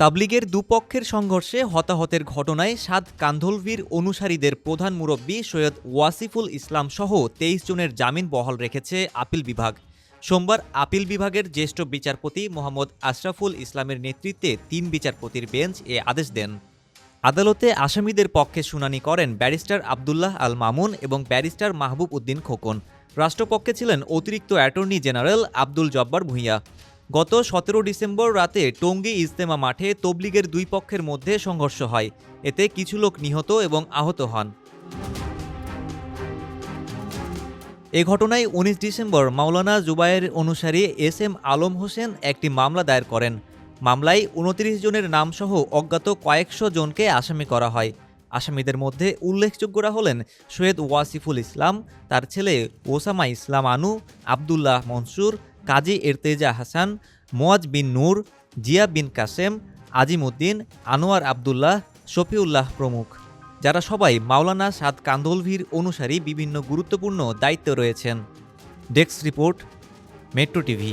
তাবলিগের দুপক্ষের সংঘর্ষে হতাহতের ঘটনায় সাত কান্ধলভির অনুসারীদের প্রধান মুরব্বী সৈয়দ ওয়াসিফুল ইসলাম সহ তেইশ জনের জামিন বহাল রেখেছে আপিল বিভাগ। সোমবার আপিল বিভাগের জ্যেষ্ঠ বিচারপতি মোহাম্মদ আশরাফুল ইসলামের নেতৃত্বে তিন বিচারপতির বেঞ্চ এ আদেশ দেন। আদালতে আসামিদের পক্ষে শুনানি করেন ব্যারিস্টার আবদুল্লাহ আল মামুন এবং ব্যারিস্টার মাহবুব উদ্দিন খোকন। রাষ্ট্রপক্ষে ছিলেন অতিরিক্ত অ্যাটর্নি জেনারেল আব্দুল জব্বার ভূঁইয়া। গত সতেরো ডিসেম্বর রাতে টঙ্গী ইজতেমা মাঠে তবলিগের দুই পক্ষের মধ্যে সংঘর্ষ হয়। এতে কিছু লোক নিহত এবং আহত হন। এ ঘটনায় উনিশ ডিসেম্বর মাওলানা জুবায়ের অনুসারী এস এম আলম হোসেন একটি মামলা দায়ের করেন। মামলায় উনত্রিশ জনের নামসহ অজ্ঞাত কয়েকশো জনকে আসামি করা হয়। আসামিদের মধ্যে উল্লেখযোগ্যরা হলেন সৈয়দ ওয়াসিফুল ইসলাম, তার ছেলে ওসামা ইসলাম আনু আবদুল্লাহ মনসুর কাজী এরতেজা হাসান, মোয়াজ বিন নূর, জিয়া বিন কাসেম, আজিমুদ্দিন, আনোয়ার আবদুল্লাহ, শফিউল্লাহ প্রমুখ। যারা সবাই মাওলানা সাদ কান্দলভির অনুসারী বিভিন্ন গুরুত্বপূর্ণ দায়িত্ব রয়েছেন। Desk report, metro TV.